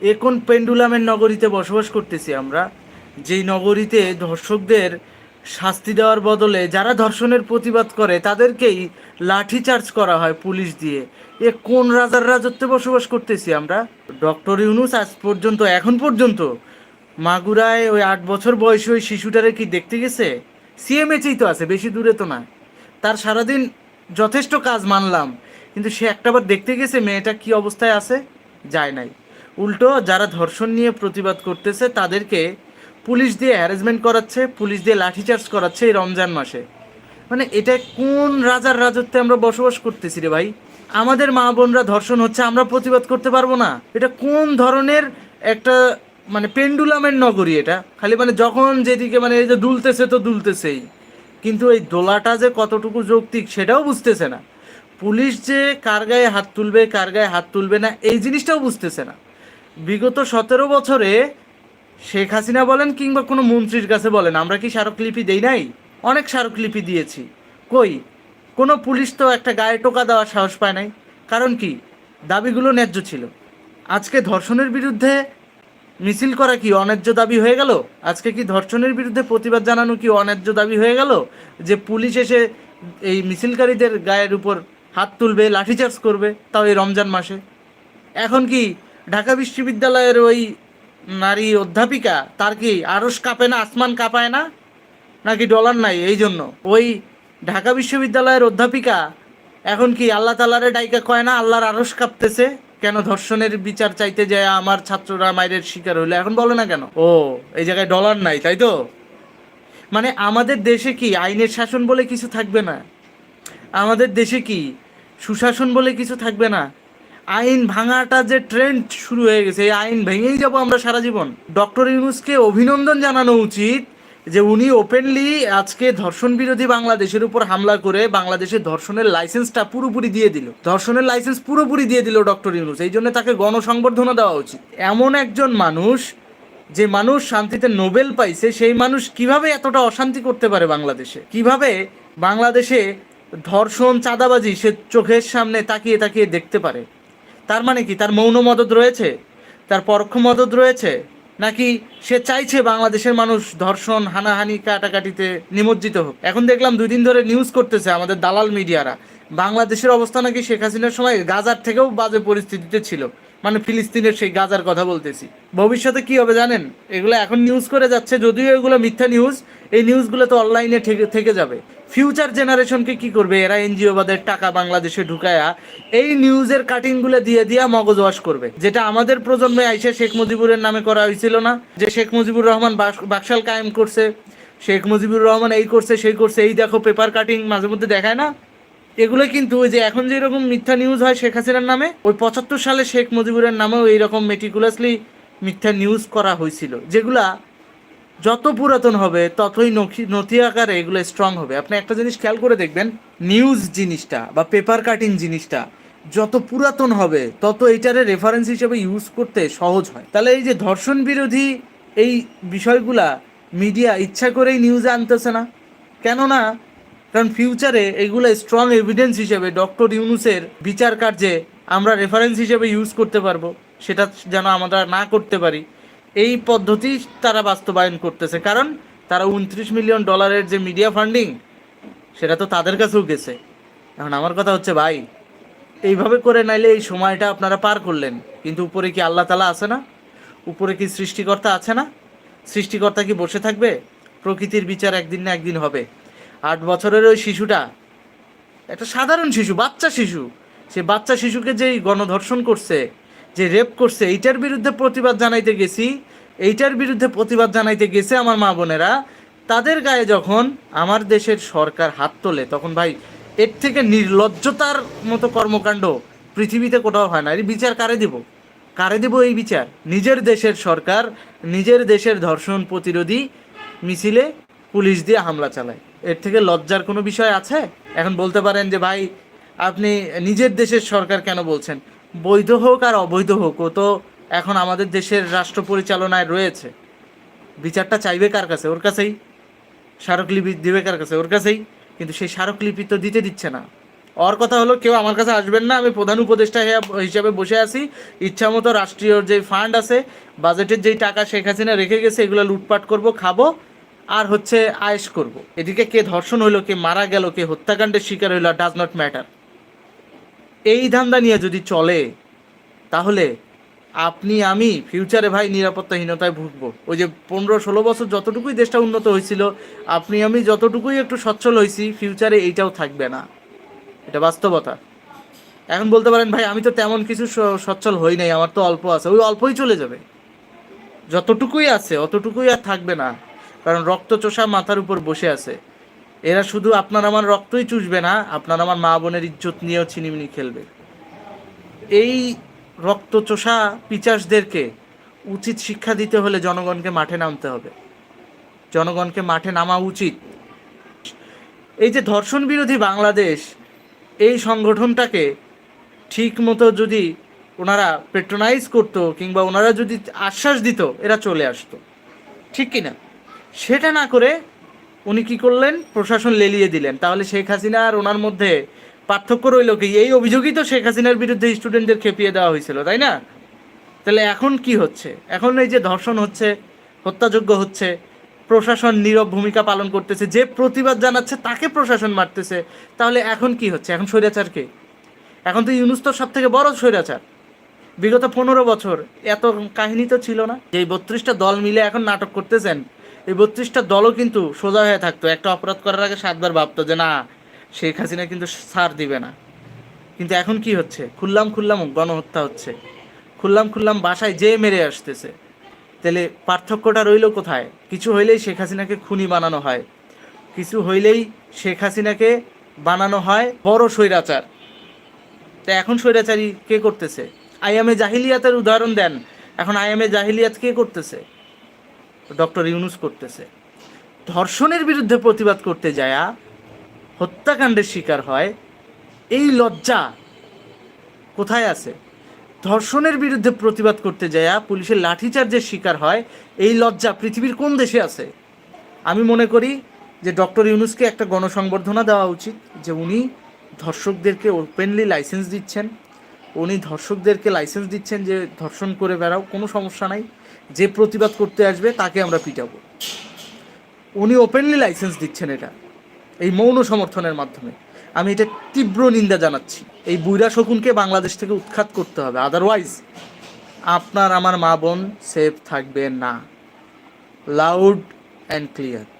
এ কোন পেন্ডুলামের নগরীতে বসবাস করতেছি আমরা? যেই নগরীতে ধর্ষকদের শাস্তি দেওয়ার বদলে যারা ধর্ষণের প্রতিবাদ করে, তাদেরকেই লাঠিচার্জ করা হয় পুলিশ দিয়ে। এ কোন রাজার রাজত্বে বসবাস করতেছি আমরা? ডক্টর ইউনুস, আজ পর্যন্ত, এখন পর্যন্ত? মাগুরায় ওই আট বছর বয়সী ওই শিশুটারে কি দেখতে গেছে? সিএমএচেই তো আছে, বেশি দূরে তো না। তার সারাদিন যথেষ্ট কাজ মানলাম, কিন্তু সে একটাবার দেখতে গেছে, মেয়েটা কি অবস্থায় আছে? যায় নাই। উল্টো যারা ধর্ষণ নিয়ে প্রতিবাদ করতেছে, তাদেরকে পুলিশ দিয়ে অ্যারেঞ্জমেন্ট করাচ্ছে, পুলিশ দিয়ে লাঠিচার্জ করাচ্ছে এই রমজান মাসে। মানে এটা কোন রাজার রাজত্বে আমরা বসবাস করতেছি রে ভাই? আমাদের মা বোনরা ধর্ষণ হচ্ছে, আমরা প্রতিবাদ করতে পারব না। এটা কোন ধরনের একটা মানে পেন্ডুলামের নগরী এটা? খালি মানে যখন যেদিকে মানে এই যে দুলতেছে তো দুলতেছেই। কিন্তু এই দোলাটা যে কতটুকু যৌক্তিক সেটাও বুঝতেছে না। পুলিশ যে কার গায়ে হাত তুলবে, কার গায়ে হাত তুলবে না, এই জিনিসটাও বুঝতেছে না। বিগত সতেরো বছরে শেখ হাসিনা বলেন কিংবা কোনো মন্ত্রীর কাছে বলেন, আমরা কি স্মারকলিপি দেই নাই? অনেক স্মারকলিপি দিয়েছি। কই? কোনো পুলিশ তো একটা গায়ে টোকা দেওয়ার সাহস পায় নাই। কারণ কি? দাবিগুলো ন্যায্য ছিল। আজকে ধর্ষণের বিরুদ্ধে মিছিল করা কি অন্যায্য দাবি হয়ে গেল? আজকে কি ধর্ষণের বিরুদ্ধে প্রতিবাদ জানানো কি অন্যায্য দাবি হয়ে গেল? যে পুলিশ এসে এই মিছিলকারীদের গায়ের উপর হাত তুলবে লাঠিচার্জ করবে, তাও এই রমজান মাসে। এখন কি ঢাকা বিশ্ববিদ্যালয়ের ওই নারী অধ্যাপিকা, তার কি আরস কাঁপে না, আসমান কাঁপায় না? নাকি ডলার নাই এই জন্য? ওই ঢাকা বিশ্ববিদ্যালয়ের অধ্যাপিকা এখন কি আল্লাহ তালারে ডাইকা কয় না, আল্লাহর আরস কাঁপতেছে? কেন ধর্ষণের বিচার চাইতে যায় আমার ছাত্ররা মায়ের শিকার হইল? এখন বলে না কেন? ও, এই জায়গায় ডলার নাই, তাই তো? মানে আমাদের দেশে কি আইনের শাসন বলে কিছু থাকবে না? আমাদের দেশে কি সুশাসন বলে কিছু থাকবে না? আইন ভাঙাটা যে ট্রেন্ড শুরু হয়ে গেছে, এই আইন ভেঙেই যাব আমরা সারা জীবন। ডক্টর ইউনুসকে অভিনন্দন জানানো উচিত যে উনি ওপেনলি আজকে ধর্ষণ বিরোধী বাংলাদেশের উপর হামলা করে বাংলাদেশের ধর্ষণের লাইসেন্সটা পুরোপুরি দিয়ে দিল। ধর্ষণের লাইসেন্স পুরোপুরি দিয়ে দিল ডক্টর ইউনুস। এই জন্য তাকে গণসংবর্ধনা দেওয়া উচিত। এমন একজন মানুষ, যে মানুষ শান্তিতে নোবেল পাইছে, সেই মানুষ কীভাবে এতটা অশান্তি করতে পারে বাংলাদেশে? কীভাবে বাংলাদেশে ধর্ষণ, চাঁদাবাজি সে চোখের সামনে তাকিয়ে তাকিয়ে দেখতে পারে? তার মানে কি? তার মৌন মদত রয়েছে? তার পরোক্ষ মদত রয়েছে? নাকি সে চাইছে বাংলাদেশের মানুষ ধর্ষণ, হানাহানি, কাটাকাটিতে নিমজ্জিত হোক? এখন দেখলাম দুই দিন ধরে নিউজ করতেছে আমাদের দালাল মিডিয়ারা। বাংলাদেশের অবস্থা নাকি শেখ হাসিনার সময় গাজার থেকেও বাজে পরিস্থিতিতে ছিল। মানে ফিলিস্তিনের সেই গাজার কথা বলতেছি। ভবিষ্যতে কি হবে জানেন? এগুলো এখন নিউজ করে যাচ্ছে, যদিও এগুলো মিথ্যা নিউজ এই নিউজগুলো তো অনলাইনে থেকে যাবে। ফিউচার জেনারেশনকে কি করবে? এরা এনজিও বাদের টাকা বাংলাদেশে ঢুকায়া এই নিউজের কাটিংগুলো দিয়ে দিয়া মগজ ওয়াশ করবে। যেটা আমাদের প্রজন্মে আইসে শেখ মুজিবুরের নামে করা হয়েছিল না। যে শেখ মুজিবুর রহমান বাকশাল কায়েম করছে, শেখ মুজিবুর রহমান এই করছে, সেই করছে, এই দেখো পেপার কাটিং মাঝে মধ্যে দেখায় না? এগুলো কিন্তু ওই যে এখন যেরকম মিথ্যা নিউজ হয় শেখ হাসিনার নামে, ওই পঁচাত্তর সালে শেখ মুজিবুরের নামেও এইরকম মেটিকুলাসলি মিথ্যা নিউজ করা হয়েছিল, যেগুলা যত পুরাতন হবে ততই নথি আকারে এগুলো স্ট্রং হবে। আপনি একটা জিনিস খেয়াল করে দেখবেন নিউজ জিনিসটা বা পেপার কাটিং জিনিসটা যত পুরাতন হবে, তত এইটারে রেফারেন্স হিসেবে ইউজ করতে সহজ হয়। তাহলে এই যে ধর্ষণ বিরোধী এই বিষয়গুলা মিডিয়া ইচ্ছা করেই নিউজে আনতেছে না। কেননা কারণ ফিউচারে এগুলো স্ট্রং এভিডেন্স হিসেবে ডক্টর ইউনুসের বিচার কার্যে আমরা রেফারেন্স হিসেবে ইউজ করতে পারব। সেটা যেন আমরা না করতে পারি। এই পদ্ধতি তারা বাস্তবায়ন করতেছে। কারণ তারা উনত্রিশ মিলিয়ন ডলারের যে মিডিয়া ফান্ডিং সেটা তো তাদের কাছেও গেছে। এখন আমার কথা হচ্ছে, ভাই, এইভাবে করে নাইলে এই সময়টা আপনারা পার করলেন। কিন্তু উপরে কি আল্লাহ তালা আছে না? উপরে কি সৃষ্টিকর্তা আছে না? সৃষ্টিকর্তা কি বসে থাকবে? প্রকৃতির বিচার একদিন না একদিন হবে। আট বছরের ওই শিশুটা, একটা সাধারণ শিশু, বাচ্চা শিশু, সে বাচ্চা শিশুকে যেই গণধর্ষণ করছে, যে রেপ করছে, এইটার বিরুদ্ধে প্রতিবাদ জানাইতে গেছি, এইটার বিরুদ্ধে প্রতিবাদ জানাইতে গেছে আমার মা বোনেরা, তাদের গায়ে যখন আমার দেশের সরকার হাত তোলে, তখন ভাই এর থেকে নির্লজ্জতার মতো কর্মকাণ্ড পৃথিবীতে কোথাও হয় না। এই বিচার কারে দিব? কারে দেব এই বিচার? নিজের দেশের সরকার, নিজের দেশের ধর্ষণ প্রতিরোধী মিছিলে পুলিশ দিয়ে হামলা চালায়। এর থেকে লজ্জার কোনো বিষয় আছে? এখন বলতে পারেন যে, ভাই, আপনি নিজের দেশের সরকার কেন বলছেন? বৈধ হোক আর অবৈধ হোক, ও তো এখন আমাদের দেশের রাষ্ট্র পরিচালনায় রয়েছে। বিচারটা চাইবে কার কাছে? ওর কাছেই। স্মারকলিপি দেবে কার কাছে? ওর কাছেই। কিন্তু সেই স্মারকলিপি তো দিতে দিচ্ছে না। ওর কথা হলো, কেউ আমার কাছে আসবেন না। আমি প্রধান উপদেষ্টা হিসাবে বসে আছি। ইচ্ছা মতো রাষ্ট্রীয় যে ফান্ড আছে বাজেটের যেই টাকা শেখ হাসিনা রেখে গেছে, এগুলো লুটপাট করব, খাব। আর হচ্ছে আয়েস করব। এদিকে কে ধর্ষণ হইল, কে মারা গেল, কে হত্যাকাণ্ডের শিকার হইল ডাজ নট ম্যাটার এই ধান্দা নিয়ে যদি চলে, তাহলে আপনি, আমি ফিউচারে ভাই নিরাপত্তাহীনতায় ভুগব। ওই যে পনেরো ষোলো বছর যতটুকুই দেশটা উন্নত হয়েছিল, আপনি, আমি যতটুকুই একটু সচ্ছল হয়েছি ফিউচারে এইটাও থাকবে না। এটা বাস্তবতা। এখন বলতে পারেন, ভাই, আমি তো তেমন কিছু সচ্ছল হই নাই, আমার তো অল্প আছে, ওই অল্পই চলে যাবে। যতটুকুই আছে, অতটুকুই আর থাকবে না। কারণ রক্ত চোষা মাথার উপর বসে আছে। এরা শুধু আপনার আমার রক্তই চুষবে না, আপনার আমার মা বোনের ইজ্জত নিয়েও ছিনিমিনি খেলবে। এই রক্ত চোষা পিচাসদেরকে উচিত শিক্ষা দিতে হলে জনগণকে মাঠে নামতে হবে। জনগণকে মাঠে নামা উচিত। এই যে ধর্ষণ বিরোধী বাংলাদেশ, এই সংগঠনটাকে ঠিক মতো যদি ওনারা পেট্রোনাইজ করতো কিংবা ওনারা যদি আশ্বাস দিত, এরা চলে আসতো। ঠিক কিনা? সেটা না করে উনি কি করলেন? প্রশাসন লেলিয়ে দিলেন। তাহলে শেখ হাসিনা আর ওনার মধ্যে পার্থক্য রইল কি? এই অভিযোগই তো শেখ হাসিনার বিরুদ্ধে স্টুডেন্টদের খেপিয়ে দেওয়া হয়েছিল, তাই না? তাহলে এখন কি হচ্ছে? এখন এই যে ধর্ষণ হচ্ছে হত্যাযোগ্য হচ্ছে, প্রশাসন নীরব ভূমিকা পালন করতেছে, যে প্রতিবাদ জানাচ্ছে তাকে প্রশাসন মারতেছে, তাহলে এখন কি হচ্ছে? এখন স্বৈরাচার কে? এখন তো ইউনুস তো সব থেকে বড় স্বৈরাচার। বিগত পনেরো বছর এত কাহিনী তো ছিল না। যে বত্রিশটা দল মিলে এখন নাটক করতেছেন এই বত্রিশটা দলও কিন্তু সোজা হয়ে থাকতো। একটা অপরাধ করার আগে সাতবার ভাবতো যে, না, শেখ হাসিনা কিন্তু ছাড় দিবে না। কিন্তু এখন কি হচ্ছে? খুললাম খুললাম গণহত্যা হচ্ছে। খুললাম খুললাম বাসায় যে মেরে আসতেছে। তাহলে পার্থক্যটা রইল কোথায়? কিছু হইলেই শেখ হাসিনাকে খুনি বানানো হয়। কিছু হইলেই শেখ হাসিনাকে বানানো হয় বড় স্বৈরাচার। তা এখন স্বৈরাচারী কে করতেছে? আইএমএ জাহিলিয়াতের উদাহরণ দেন। এখন আইএমএ জাহিলিয়াত কে করতেছে? ডক্টর ইউনুস করতেছে। ধর্ষণের বিরুদ্ধে প্রতিবাদ করতে যায়া হত্যাকাণ্ডের শিকার হয়, এই লজ্জা কোথায় আছে? ধর্ষণের বিরুদ্ধে প্রতিবাদ করতে যায়া পুলিশের লাঠিচার্জের শিকার হয়, এই লজ্জা পৃথিবীর কোন দেশে আছে? আমি মনে করি যে ডক্টর ইউনুসকে একটা গণসংবর্ধনা দেওয়া উচিত, যে উনি ধর্ষকদেরকে ওপেনলি লাইসেন্স দিচ্ছেন। উনি ধর্ষকদেরকে লাইসেন্স দিচ্ছেন যে ধর্ষণ করে বেড়াও, কোনো সমস্যা নাই। যে প্রতিবাদ করতে আসবে, তাকে আমরা পিটাবো। উনি ওপেনলি লাইসেন্স দিচ্ছেন এটা, এই মৌন সমর্থনের মাধ্যমে। আমি এটা তীব্র নিন্দা জানাচ্ছি। এই বুইরা শকুনকে বাংলাদেশ থেকে উৎখাত করতে হবে। আদারওয়াইজ আপনার, আমার মা বোন সেফ থাকবে না। Loud and clear